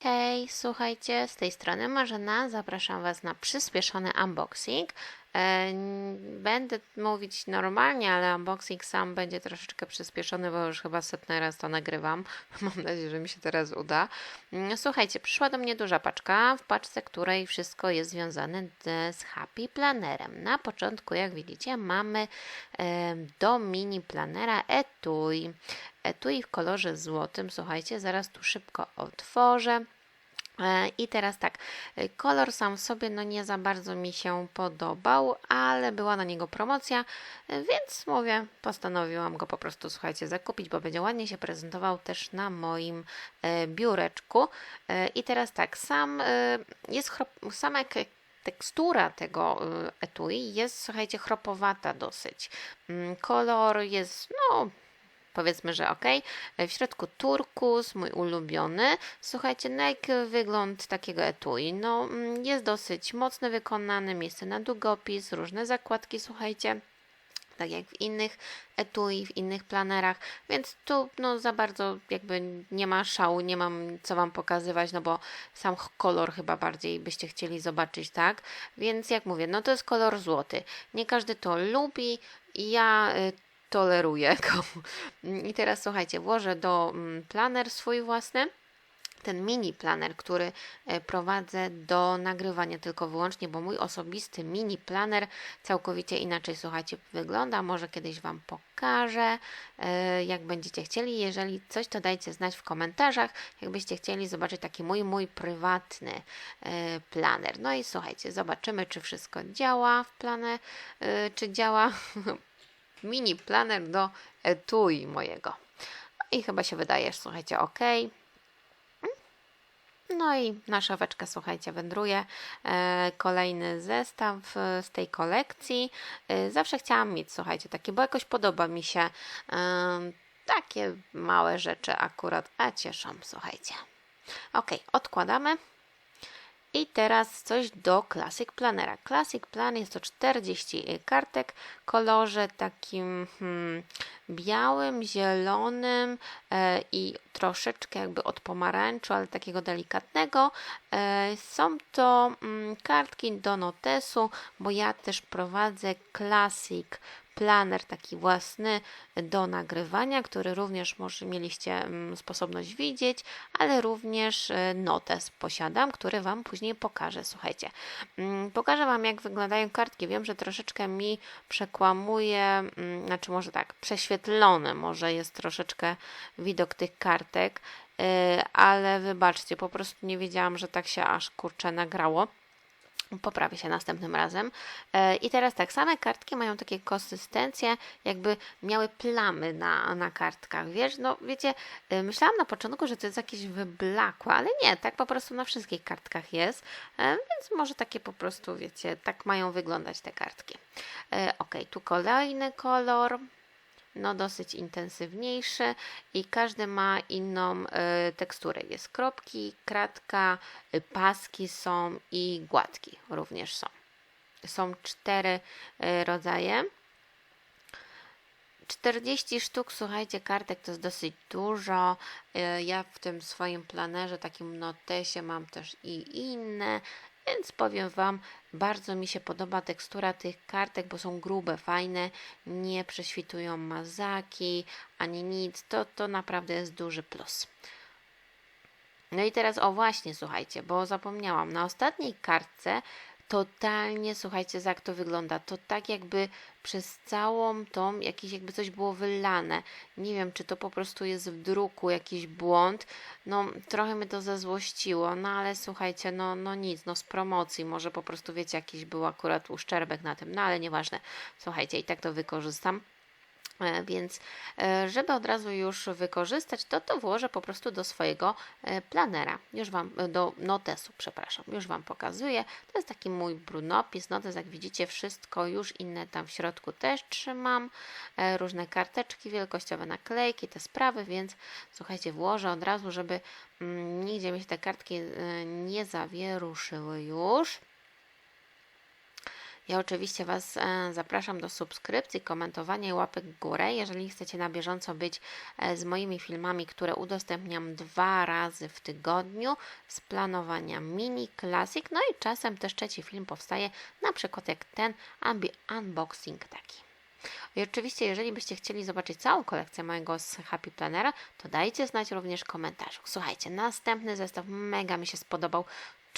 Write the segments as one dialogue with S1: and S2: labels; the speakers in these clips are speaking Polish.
S1: Hej, słuchajcie, z tej strony Marzena. Zapraszam Was na przyspieszony unboxing. E, Będę mówić normalnie, ale unboxing sam będzie troszeczkę przyspieszony, bo już chyba setny raz to nagrywam. Mam nadzieję, że mi się teraz uda. Mm, Słuchajcie, przyszła do mnie duża paczka, w paczce której wszystko jest związane z Happy Plannerem. Na początku, jak widzicie, mamy e, do mini planera etui. Etui w kolorze złotym. Słuchajcie, zaraz tu szybko otworzę. E, I teraz tak, e, kolor sam w sobie no nie za bardzo mi się podobał, ale była na niego promocja, e, więc mówię, postanowiłam go po prostu, słuchajcie, zakupić, bo będzie ładnie się prezentował też na moim biureczku. I teraz tak, sam jest sama tekstura tego etui jest, słuchajcie, chropowata dosyć. Mm, Kolor jest, no, powiedzmy, że ok. W środku turkus, mój ulubiony. Słuchajcie, no jak wygląd takiego etui? No, mm, jest dosyć mocno wykonany, miejsce na długopis, różne zakładki, słuchajcie. Tak jak w innych etui, w innych planerach, więc tu no za bardzo jakby nie ma szału, nie mam co Wam pokazywać, no bo sam kolor chyba bardziej byście chcieli zobaczyć, tak? Więc jak mówię, no to jest kolor złoty. Nie każdy to lubi, ja y, toleruję go. I teraz słuchajcie, włożę do mm, planer swój własny. Ten mini planer, który e, prowadzę do nagrywania tylko wyłącznie, bo mój osobisty mini planer całkowicie inaczej, słuchajcie, wygląda. Może kiedyś Wam pokażę, e, jak będziecie chcieli. Jeżeli coś, to dajcie znać w komentarzach, jakbyście chcieli zobaczyć taki mój, mój prywatny e, planer. No i słuchajcie, zobaczymy, czy wszystko działa w planie, czy działa mini planer do etui mojego. No I chyba się wydaje, że słuchajcie, ok. No i nasza weczka, słuchajcie, wędruje. E, kolejny zestaw e, z tej kolekcji. E, zawsze chciałam mieć, słuchajcie, taki, bo jakoś podoba mi się takie małe rzeczy akurat, a cieszą, słuchajcie. Ok, odkładamy. I teraz coś do Classic Planera. Classic Plan jest to 40 kartek w kolorze takim hmm, białym, zielonym e, i troszeczkę jakby od pomarańczu, ale takiego delikatnego. E, są to mm, kartki do notesu, bo ja też prowadzę Classic planer taki własny do nagrywania, który również może mieliście mm, sposobność widzieć, ale również e, notes posiadam, który Wam później pokażę. Słuchajcie, mm, pokażę Wam jak wyglądają kartki. Wiem, że troszeczkę mi przekłamuje, mm, znaczy może tak, prześwietlony może jest troszeczkę widok tych kartek, e, ale wybaczcie, po prostu nie wiedziałam, że tak się aż kurczę nagrało. Poprawię się następnym razem. E, I teraz tak, same kartki mają takie konsystencje, jakby miały plamy na, na kartkach. Wiesz, no wiecie, e, myślałam na początku, że to jest jakieś wyblakłe, ale nie, tak po prostu na wszystkich kartkach jest. E, Więc może takie po prostu, wiecie, tak mają wyglądać te kartki. Ok, tu kolejny kolor no dosyć intensywniejszy i każdy ma inną e, teksturę. Jest kropki, kratka, e, paski są i gładki również są. Są cztery e, rodzaje. 40 sztuk, słuchajcie, kartek to jest dosyć dużo. Ja w tym swoim planerze, takim notesie mam też i inne, więc powiem Wam, bardzo mi się podoba tekstura tych kartek, bo są grube, fajne, nie prześwitują mazaki ani nic. To, to naprawdę jest duży plus. No i teraz, o właśnie, słuchajcie, bo zapomniałam, na ostatniej kartce totalnie, słuchajcie, jak to wygląda. To tak jakby przez całą tą, jakieś jakby coś było wylane. Nie wiem, czy to po prostu jest w druku jakiś błąd. No, trochę mnie to zezłościło, no ale słuchajcie, no, no nic, no z promocji, może po prostu, wiecie, jakiś był akurat uszczerbek na tym, no ale nieważne. Słuchajcie, i tak to wykorzystam. E, Więc, e, żeby od razu już wykorzystać, to to włożę po prostu do swojego e, planera. Już Wam, do notesu, przepraszam, już Wam pokazuję. To jest taki mój brunopis, notes, jak widzicie, wszystko już inne tam w środku też trzymam. Różne karteczki wielkościowe, naklejki, te sprawy, więc słuchajcie, włożę od razu, żeby mm, nigdzie mi się te kartki nie zawieruszyły już. Ja oczywiście Was e, zapraszam do subskrypcji, komentowania i łapek w górę. Jeżeli chcecie na bieżąco być e, z moimi filmami, które udostępniam dwa razy w tygodniu, z planowania mini, klasik, no i czasem też trzeci film powstaje, na przykład jak ten ambi unboxing taki. I oczywiście, jeżeli byście chcieli zobaczyć całą kolekcję mojego z Happy Plannera, to dajcie znać również w komentarzu. Słuchajcie, następny zestaw mega mi się spodobał.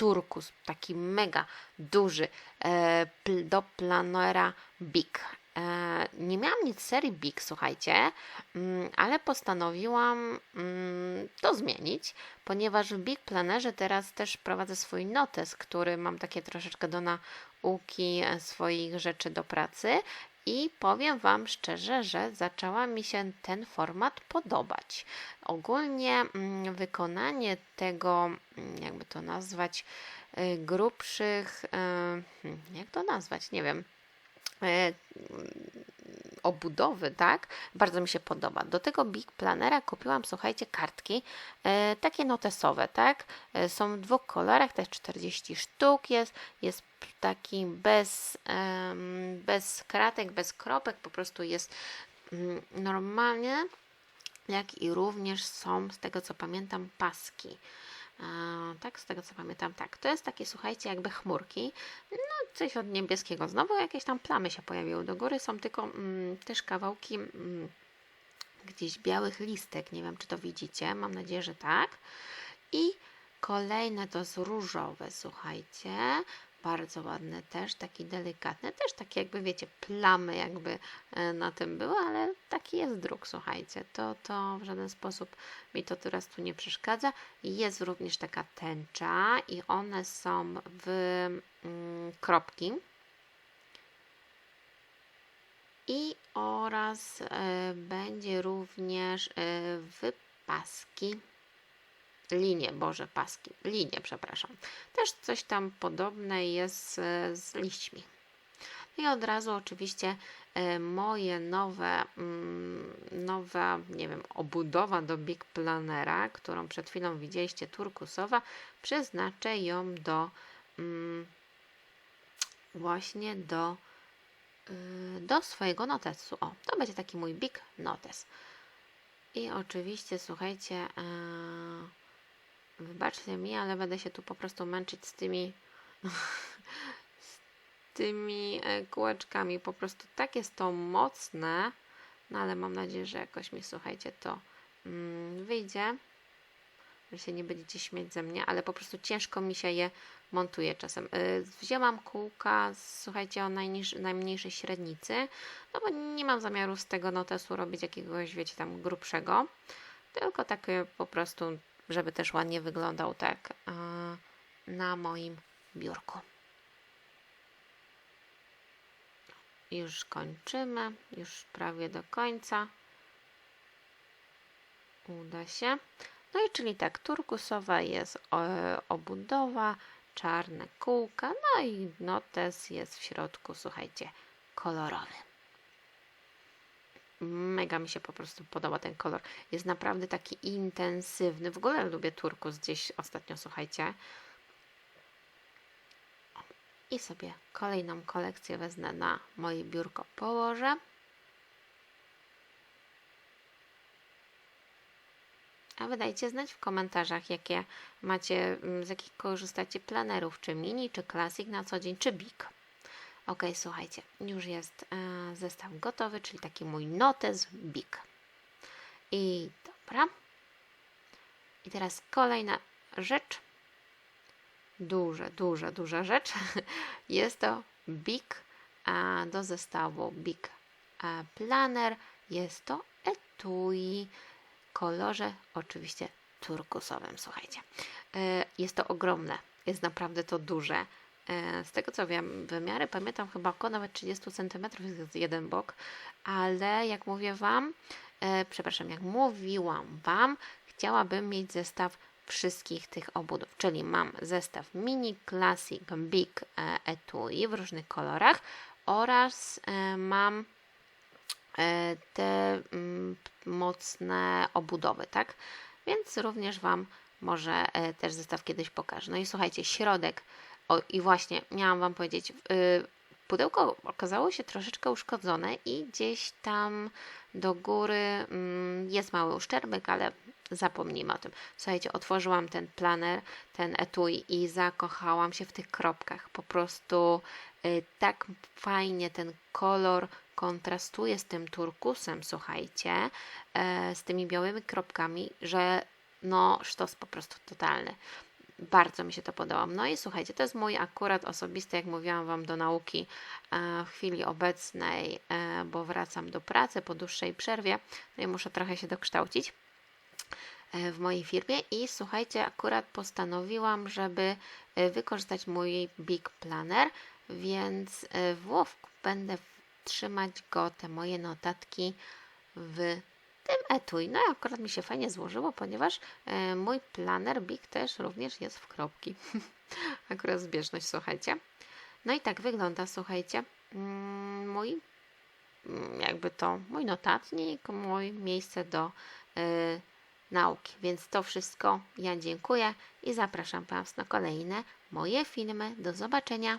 S1: Turkus, taki mega duży, e, do planera Big. E, nie miałam nic serii Big, słuchajcie, mm, ale postanowiłam mm, to zmienić, ponieważ w Big Planerze teraz też prowadzę swój notes, który mam takie troszeczkę do nauki e, swoich rzeczy do pracy i powiem Wam szczerze, że zaczęła mi się ten format podobać. Ogólnie mm, wykonanie tego, mm, jakby to nazwać, y, grubszych, y, hmm, jak to nazwać, nie wiem, y, obudowy, tak? Bardzo mi się podoba. Do tego Big Planera kupiłam, słuchajcie, kartki e, takie notesowe, tak? E, są w dwóch kolorach, też 40 sztuk jest, jest taki bez, em, bez kratek, bez kropek, po prostu jest mm, normalnie, jak i również są, z tego co pamiętam, paski. Tak, z tego co pamiętam, tak. To jest takie, słuchajcie, jakby chmurki. No, coś od niebieskiego. Znowu jakieś tam plamy się pojawiły do góry. Są tylko mm, też kawałki mm, gdzieś białych listek. Nie wiem, czy to widzicie. Mam nadzieję, że tak. I kolejne to jest różowe, słuchajcie. Bardzo ładne też, taki delikatny, też takie jakby wiecie, plamy jakby e, na tym były, ale taki jest druk, słuchajcie. To, to w żaden sposób mi to teraz tu nie przeszkadza. Jest również taka tęcza i one są w mm, kropki. I oraz e, będzie również e, w paski linie, Boże, paski, linie, przepraszam. Też coś tam podobne jest z, z liśćmi. I od razu oczywiście e, moje nowe, mm, nowa, nie wiem, obudowa do Big Plannera, którą przed chwilą widzieliście, turkusowa, przeznaczę ją do mm, właśnie do, y, do swojego notesu. O, to będzie taki mój Big Notes. I oczywiście, słuchajcie, yy, Wybaczcie mi, ale będę się tu po prostu męczyć z tymi z tymi e, kółeczkami. Po prostu tak jest to mocne, no ale mam nadzieję, że jakoś mi, słuchajcie, to mm, wyjdzie, że się nie będziecie śmiać ze mnie, ale po prostu ciężko mi się je montuje czasem. Yy, wzięłam kółka, słuchajcie, o najniż, najmniejszej średnicy, no bo nie mam zamiaru z tego notesu robić jakiegoś, wiecie, tam grubszego, tylko takie po prostu żeby też ładnie wyglądał tak e, na moim biurku. Już kończymy, już prawie do końca. Uda się. No i czyli tak, turkusowa jest e, obudowa, czarne kółka, no i notes jest w środku, słuchajcie, kolorowy. Mega mi się po prostu podoba ten kolor. Jest naprawdę taki intensywny. W ogóle lubię turkus gdzieś ostatnio, słuchajcie. I sobie kolejną kolekcję wezmę na moje biurko położę. A wydajcie znać w komentarzach, jakie macie, z jakich korzystacie planerów, czy mini, czy klasik na co dzień, czy big. Ok, słuchajcie, już jest e, zestaw gotowy, czyli taki mój notes big. I dobra. I teraz kolejna rzecz. Duża, duża, duża rzecz. Jest to big a do zestawu big a planner. Jest to etui kolorze oczywiście turkusowym. Słuchajcie, e, jest to ogromne. Jest naprawdę to duże. E, z tego co wiem, wymiary pamiętam chyba około nawet 30 cm jest jeden bok, ale jak mówię Wam, e, przepraszam, jak mówiłam Wam, chciałabym mieć zestaw wszystkich tych obudów, czyli mam zestaw mini, classic, big e, etui w różnych kolorach oraz mam te mm, mocne obudowy, tak? Więc również Wam może też zestaw kiedyś pokażę. No i słuchajcie, środek o, i właśnie, miałam Wam powiedzieć, yy, pudełko okazało się troszeczkę uszkodzone i gdzieś tam do góry mm, jest mały uszczerbek, ale zapomnijmy o tym. Słuchajcie, otworzyłam ten planer, ten etui i zakochałam się w tych kropkach. Po prostu y, tak fajnie ten kolor kontrastuje z tym turkusem, słuchajcie, e, z tymi białymi kropkami, że no sztos po prostu totalny. Bardzo mi się to podoba. No i słuchajcie, to jest mój akurat osobisty, jak mówiłam Wam, do nauki e, w chwili obecnej, e, bo wracam do pracy po dłuższej przerwie, no i muszę trochę się dokształcić e, w mojej firmie i słuchajcie, akurat postanowiłam, żeby wykorzystać mój Big Planner, więc w łowku będę trzymać go, te moje notatki w tym etui. No i akurat mi się fajnie złożyło, ponieważ e, mój planer Big też również jest w kropki. akurat zbieżność, słuchajcie. No i tak wygląda, słuchajcie, mm, mój mm, jakby to mój notatnik, mój miejsce do y, nauki. Więc to wszystko. Ja dziękuję i zapraszam Was na kolejne moje filmy. Do zobaczenia.